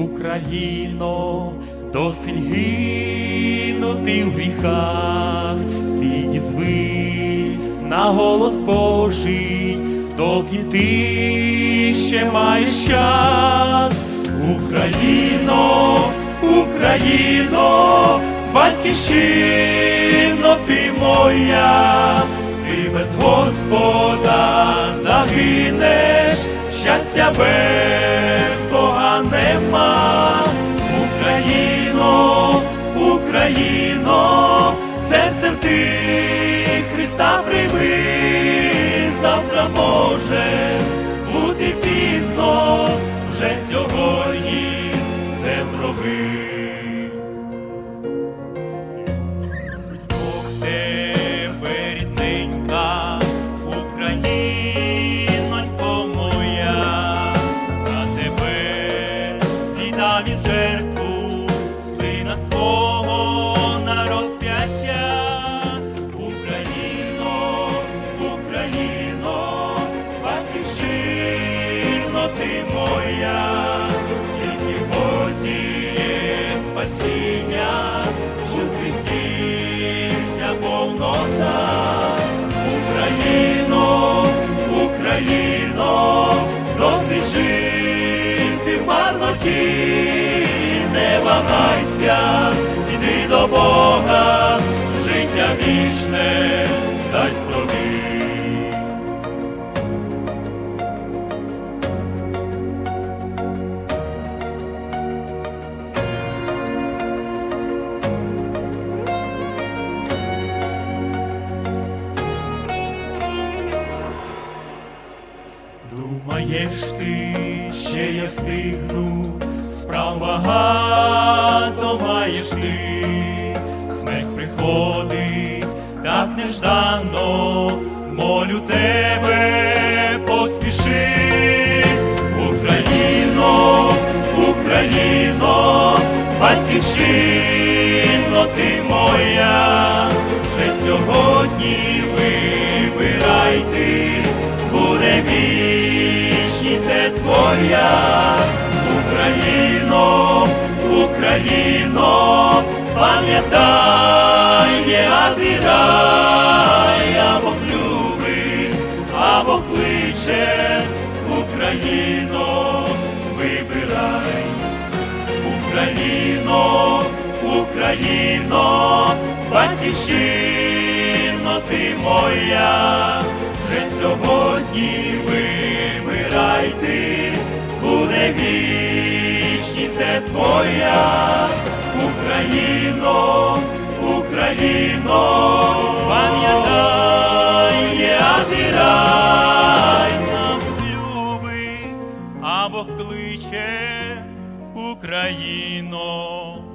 Україно, досить гинути в гріхах, підізвись на голос Божий, доки ти ще маєш час. Україно, Україно, батьківщино ти моя, ти без Господа загинеш, щастя без Україно, серцем ти Христа прийми, завтра може Україно, батьківщино ти моя, тільки в Бозі є спасіння, у Христі повнота. Україно, Україно, досить жити в марноті, не вагайся, іди до Бога, Думаєш ти, ще я встигну, справ багато маєш ти, смерть приходить так неждано, молю тебе, поспіши, Україно, Україно, батьківщино ти моя, вже сьогодні вибирай твоя, Україно, Україно, пам'ятай, є ади рай, або любить, або кличе, Україно, вибирай. Україно, Україно, батьківщино ти моя, вже сьогодні вибирай де твоя, Україно, Україно, пам'ятай, є рай, нам любить або кличе. Україно.